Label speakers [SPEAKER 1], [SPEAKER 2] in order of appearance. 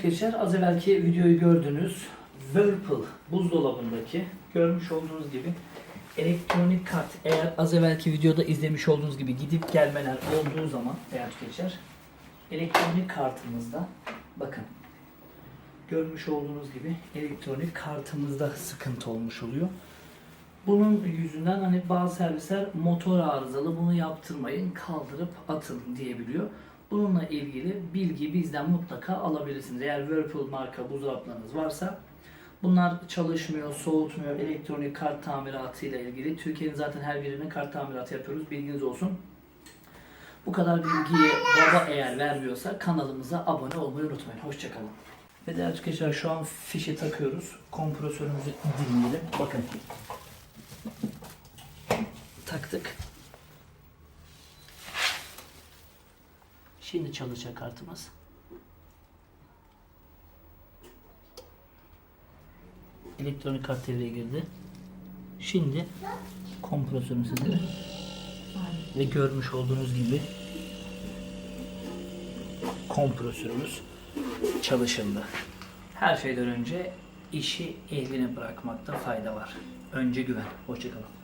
[SPEAKER 1] Geçer az evvelki videoyu gördünüz. Whirlpool buzdolabındaki görmüş olduğunuz gibi elektronik kart eğer az evvelki videoda izlemiş olduğunuz gibi gidip gelmeler olduğu zaman eğer geçer elektronik kartımızda bakın görmüş olduğunuz gibi elektronik kartımızda sıkıntı olmuş oluyor. Bunun yüzünden hani bazı servisler motor arızalı bunu yaptırmayın kaldırıp atın diyebiliyor. Bununla ilgili bilgi bizden mutlaka alabilirsiniz. Eğer Whirlpool marka buzdolaplarınız varsa bunlar çalışmıyor, soğutmuyor, elektronik kart tamiratı ile ilgili. Türkiye'nin zaten her birinin kart tamiratı yapıyoruz. Bilginiz olsun. Bu kadar bilgiyi baba eğer vermiyorsa kanalımıza abone olmayı unutmayın. Hoşçakalın. Ve değerli arkadaşlar şu an fişi takıyoruz. Kompresörümüzü dinleyelim. Bakın. Şimdi çalışacak kartımız. Elektronik kart devreye girdi. Şimdi kompresörümüzü ve görmüş olduğunuz gibi kompresörümüz çalışıldı. Her şeyden önce işi eline bırakmakta fayda var. Önce güven. Hoşçakalın.